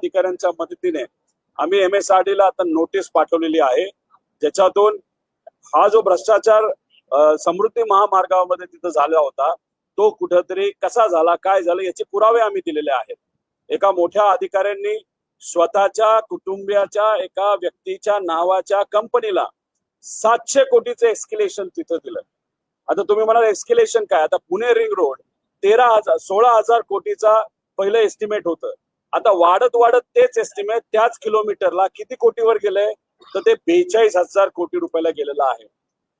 अधिकाऱ्यांच्या मदतीने आम्ही एम एस आर ला आता नोटीस पाठवलेली आहे. ज्याच्यातून हा जो भ्रष्टाचार समृद्धी महामार्गामध्ये तिथं झाला होता तो कुठंतरी कसा झाला काय झालं याचे पुरावे आम्ही दिलेले आहेत. एका मोठ्या अधिकाऱ्यांनी स्वतःच्या कुटुंबियाच्या एका व्यक्तीच्या नावाच्या कंपनीला सातशे कोटीचं एस्किलेशन तिथं दिलं. आता तुम्ही म्हणाल एस्केलेशन काय? आता पुणे रिंग रोड तेरा हजार सोळा हजार कोटीचा पहिलं एस्टिमेट होतं. आता वाढत वाढत तेच एस्टिमेट त्याच किलोमीटरला किती कोटीवर गेलंय? तर ते बेचाळीस हजार कोटी रुपयाला गेलेलं आहे.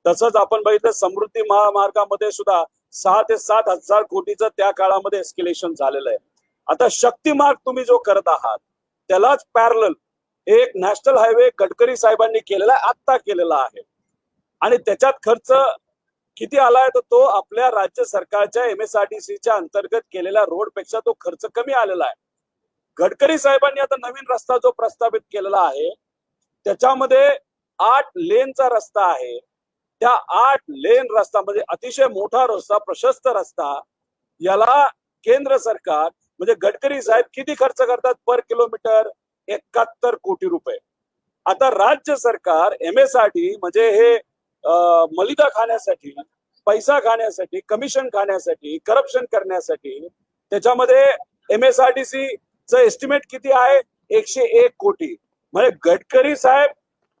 तसंच आपण बघितलं समृद्धी महामार्गामध्ये सुद्धा सहा ते सात हजार कोटीचं त्या काळामध्ये एस्केलेशन झालेलं आहे. आता शक्ती मार्ग तुम्ही जो करत आहात त्यालाच पॅरल एक नॅशनल हायवे गडकरी साहेबांनी केलेला आहे आत्ता केलेला आहे. आणि त्याच्यात खर्च किती आलाय तर तो आपल्या राज्य सरकारच्या एम एस आर टी सीच्या अंतर्गत केलेल्या रोडपेक्षा तो खर्च कमी आलेला आहे. गडकरी साहेबांनी आता नवीन रस्ता जो प्रस्तावित केलेला आहे त्याच्यामध्ये आठ लेनचा रस्ता आहे. त्या आठ लेन रस्ता म्हणजे अतिशय मोठा रस्ता प्रशस्त रस्ता याला केंद्र सरकार म्हणजे गडकरी साहेब किती खर्च करतात पर किलोमीटर? एकाहत्तर कोटी रुपये. आता राज्य सरकार एम एस आर टी म्हणजे हे मलिदा खाण्यासाठी पैसा खाण्यासाठी कमिशन खाण्यासाठी करप्शन करण्यासाठी त्याच्यामध्ये M S R T C estimate किती आहे? एकशे एक कोटी. म्हणजे गडकरी साहेब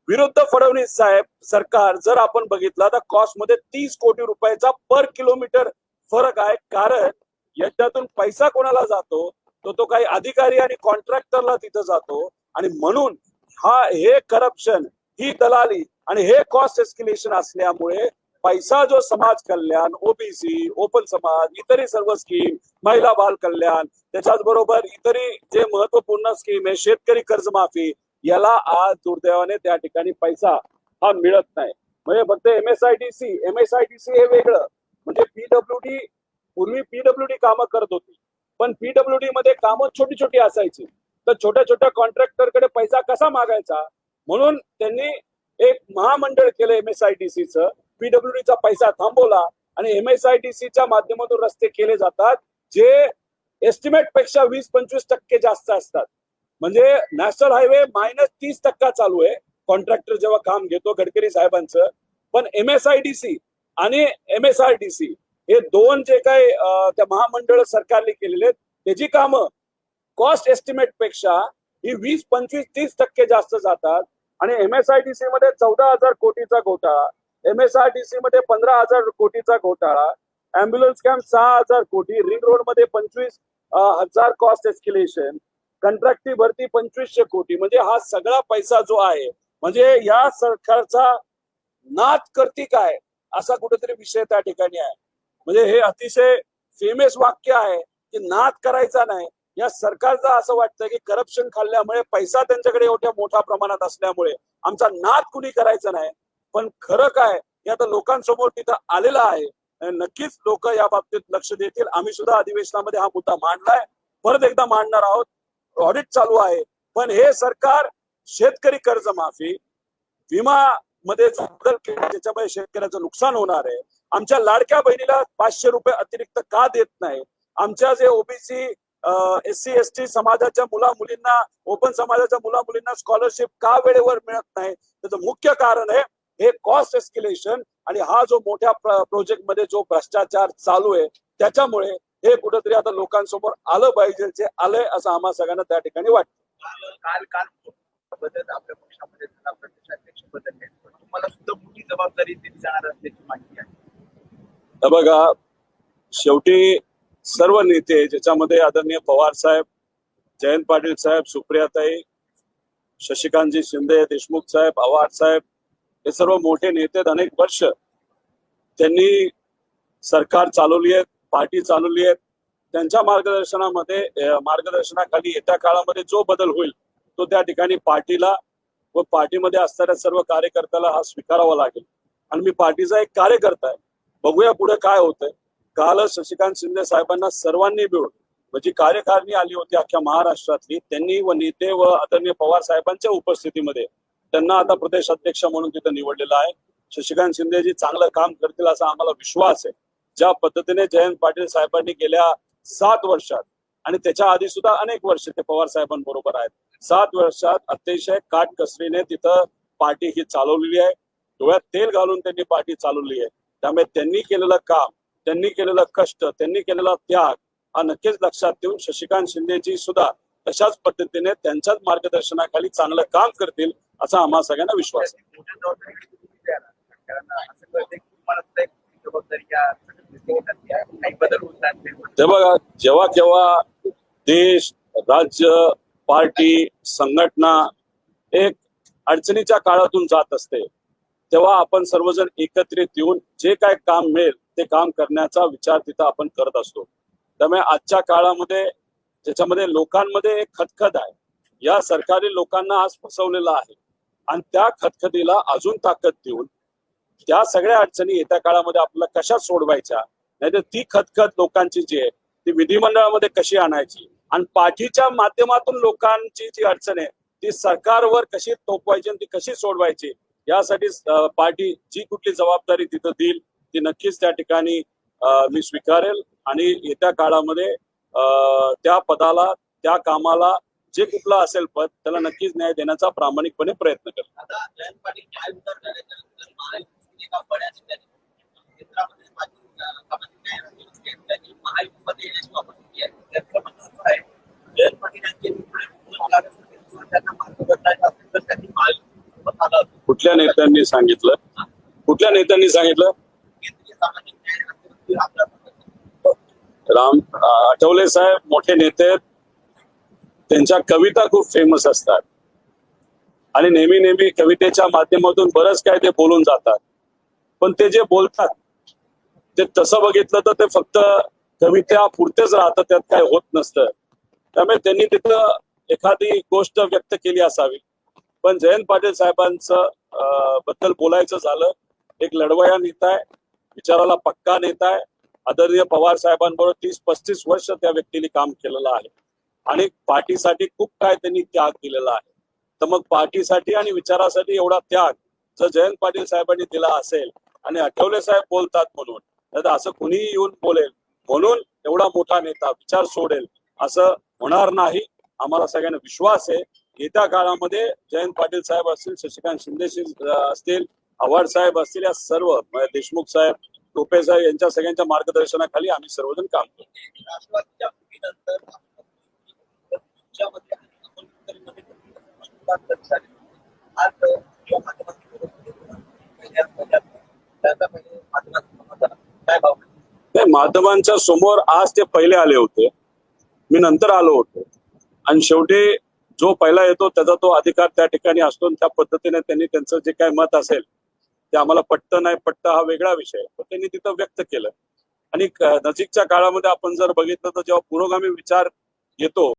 विरुद्ध फडणवीस साहेब सरकार जर आपण बघितलं तर कॉस्टमध्ये तीस कोटी रुपयाचा पर किलोमीटर फरक आहे. कारण याच्यातून पैसा कोणाला जातो? तो तो काही अधिकारी आणि कॉन्ट्रॅक्टरला तिथं जातो. आणि म्हणून हा हे करप्शन ही दलाली आणि हे कॉस्ट एस्किलेशन असल्यामुळे पैसा जो समाज कल्याण ओबीसी ओपन समाज इतरही सर्व स्कीम महिला बाल कल्याण त्याच्याच बरोबर इतरही जे महत्त्वपूर्ण स्कीम आहे शेतकरी कर्जमाफी याला आज दुर्दैवाने त्या ठिकाणी पैसा हा मिळत नाही. म्हणजे फक्त M S I T C M S I T C हे वेगळं. म्हणजे पीडब्ल्यू डी पूर्वी पीडब्ल्यू डी कामं करत होती. पण पीडब्ल्यू डी मध्ये कामं छोटी छोटी असायची. तर छोट्या छोट्या कॉन्ट्रॅक्टरकडे पैसा कसा मागायचा? म्हणून त्यांनी एक महामंडळ केलं एम एस आय टी सीचं पीडब्ल्यूडीचा पैसा थांबवला आणि एमएसआयडीसीच्या माध्यमातून रस्ते केले जातात जे एस्टिमेटपेक्षा वीस पंचवीस टक्के जास्त असतात. म्हणजे नॅशनल हायवे मायनस तीस टक्का चालू आहे. कॉन्ट्रॅक्टर जेव्हा काम घेतो गडकरी साहेबांचं पण एमएसआयडीसी आणि एमएसआरडीसी हे दोन जे काही त्या महामंडळ सरकारने केलेले आहेत त्याची कामं कॉस्ट एस्टिमेटपेक्षा ही वीस पंचवीस तीस टक्के जास्त जातात. आणि एमएसआयडीसी मध्ये चौदा हजार कोटीचा घोटाळा. एमएसआरटीसी मध्ये पंधरा हजार कोटीचा घोटाळा. अँब्युलन्स कॅम्प सहा हजार कोटी. रिंग रोडमध्ये पंचवीस हजार कॉस्ट एस्किलेशन कंत्राटी भरती पंचवीसशे कोटी. म्हणजे हा सगळा पैसा जो आहे म्हणजे या सरकारचा नाद करती काय असा कुठेतरी विषय त्या ठिकाणी आहे. म्हणजे हे अतिशय फेमस वाक्य आहे की नाद करायचा नाही. या सरकारचं असं वाटतं की करप्शन खाल्ल्यामुळे पैसा त्यांच्याकडे एवढ्या मोठ्या प्रमाणात असल्यामुळे आमचा नाद कुणी करायचा नाही. पण खरं काय हे आता लोकांसमोर तिथं आलेलं आहे. नक्कीच लोक या बाबतीत लक्ष देतील. आम्ही सुद्धा अधिवेशनामध्ये हा मुद्दा मांडलाय. परत एकदा मांडणार आहोत. ऑडिट चालू आहे. पण हे सरकार शेतकरी कर्जमाफी विमा मध्ये जो बदल केला त्याच्यामुळे शेतकऱ्याचं नुकसान होणार आहे. आमच्या लाडक्या बहिणीला पाचशे रुपये अतिरिक्त का देत नाही? आमच्या जे OBC S C S T समाजाच्या मुला मुलींना ओपन समाजाच्या मुला मुलींना स्कॉलरशिप का वेळेवर मिळत नाही? त्याचं मुख्य कारण आहे हे कॉस्ट एस्किलेशन आणि हा जो मोठ्या प्रोजेक्टमध्ये जो भ्रष्टाचार चालू आहे त्याच्यामुळे हे कुठेतरी आता लोकांसमोर आलं पाहिजे जे आलंय असं आम्हा सगळ्यांना त्या ठिकाणी वाटतं. काल काल आपल्या पक्षामध्ये तुम्हाला सुद्धा मोठी जबाबदारी दिली जाणार असल्याची माहिती आहे. बघा शेवटी सर्व नेते ज्याच्यामध्ये आदरणीय पवार साहेब जयंत पाटील साहेब सुप्रियाताई शशिकांतजी शिंदे देशमुख साहेब आव्हाड साहेब हे सर्व मोठे नेते आहेत. अनेक वर्ष त्यांनी सरकार चालवली आहेत पार्टी चालवली आहेत त्यांच्या मार्गदर्शनामध्ये मार्गदर्शनाखाली येत्या काळामध्ये जो बदल होईल तो त्या ठिकाणी पार्टीला व पार्टीमध्ये असणाऱ्या सर्व कार्यकर्त्याला हा स्वीकारावा लागेल. आणि मी पार्टीचा एक कार्यकर्ता आहे. बघूया पुढे काय होतंय. कालच शशिकांत शिंदे साहेबांना सर्वांनी मिळून म्हणजे कार्यकारिणी आली होती अख्ख्या महाराष्ट्रातली त्यांनी व नेते व आदरणीय पवार साहेबांच्या उपस्थितीमध्ये त्यांना आता प्रदेश अध्यक्ष म्हणून तिथे निवडलेलं आहे. शशिकांत शिंदेजी चांगलं काम करतील असा आम्हाला विश्वास आहे. ज्या पद्धतीने जयंत पाटील साहेबांनी गेल्या सात वर्षात आणि त्याच्या आधी सुद्धा अनेक वर्ष ते पवार साहेबांबरोबर आहेत. सात वर्षात अतिशय काटकसरीने तिथं पार्टी ही चालवलेली आहे. डोळ्यात तेल घालून त्यांनी पार्टी चालवली आहे. त्यामुळे त्यांनी केलेलं काम त्यांनी केलेलं कष्ट त्यांनी केलेला त्याग हा नक्कीच लक्षात ठेवून शशिकांत शिंदेजी सुद्धा तशाच पद्धतीने त्यांच्याच मार्गदर्शनाखाली चांगलं काम करतील असा आम्हा सगळ्यांना विश्वास ते बघा जेव्हा केव्हा देश राज्य पार्टी संघटना एक अडचणीच्या काळातून जात असते तेव्हा आपण सर्वजण एकत्रित येऊन जे काय काम मिळेल ते काम करण्याचा विचार तिथं आपण करत असतो. त्यामुळे आजच्या काळामध्ये ज्याच्यामध्ये लोकांमध्ये एक खतखत आहे. या सरकारी लोकांना आज फसवलेलं आहे. आणि त्या खतखतीला अजून ताकद देऊन त्या सगळ्या अडचणी येत्या काळामध्ये आपल्याला कशा सोडवायच्या? नाहीतर ती खतखत लोकांची जी आहे ती विधिमंडळामध्ये कशी आणायची? आणि पाठीच्या माध्यमातून लोकांची जी अडचण आहे ती सरकारवर कशी थोपवायची आणि ती कशी सोडवायची? यासाठी पार्टी जी कुठली जबाबदारी तिथं देईल ती नक्कीच त्या ठिकाणी मी स्वीकारेल. आणि येत्या काळामध्ये अं, त्या पदाला त्या कामाला जे कुठलं असेल पद त्याला नक्कीच न्याय देण्याचा प्रामाणिकपणे प्रयत्न करेल. कुठल्या नेत्यांनी सांगितलं? कुठल्या नेत्यांनी सांगितलं? राम आठवले साहेब मोठे नेते आहेत. त्यांच्या कविता खूप फेमस असतात. आणि नेहमी नेहमी कवितेच्या माध्यमातून बरंच काय ते बोलून जातात. पण ते जे बोलतात ते तसं बघितलं तर ते फक्त कविता पुरतेच राहतं त्यात काय होत नसतं. त्यामुळे त्यांनी तिथं एखादी गोष्ट व्यक्त केली असावी. पण जयंत पाटील साहेबांचं बद्दल बोलायचं झालं एक लढवया नेता आहे विचाराला पक्का नेता आहे. आदरणीय पवार साहेबांबरोबर तीस पस्तीस वर्ष त्या व्यक्तीने काम केलेलं आहे. आणि पार्टीसाठी खूप काय त्यांनी त्याग दिलेला आहे. तर मग पार्टीसाठी आणि विचारासाठी एवढा त्याग जर जयंत पाटील साहेबांनी दिला असेल आणि आठवले साहेब बोलतात म्हणून तर असं कुणीही येऊन बोलेल म्हणून एवढा मोठा नेता विचार सोडेल असं होणार नाही. आम्हाला सगळ्यांना विश्वास आहे. येत्या काळामध्ये जयंत पाटील साहेब असतील शशिकांत शिंदे असतील आव्हाड साहेब असतील या सर्व देशमुख साहेब टोपे साहेब यांच्या सगळ्यांच्या मार्गदर्शनाखाली आम्ही सर्वजण काम करतो राष्ट्रवादीच्या फुटीनंतर तुमच्यामध्ये आणि आपण कुठेतरी मतदान झाले. आज किंवा माध्यमांची पहिल्या पहिल्या- त्याचा पहिले माध्यमांचं मतदान. काय भाव नाही माध्यमांच्या समोर आज ते पहिले आले होते. मी नंतर आलो होतो. आणि शेवटी जो पहिला येतो त्याचा तो अधिकार त्या ठिकाणी असतो आणि त्या पद्धतीने त्यांनी त्यांचं जे काही मत असेल ते आम्हाला पटतं नाही पटतं हा वेगळा विषय. पण त्यांनी तिथं व्यक्त केलं. आणि नजीकच्या काळामध्ये आपण जर बघितलं तर जेव्हा पुरोगामी विचार येतो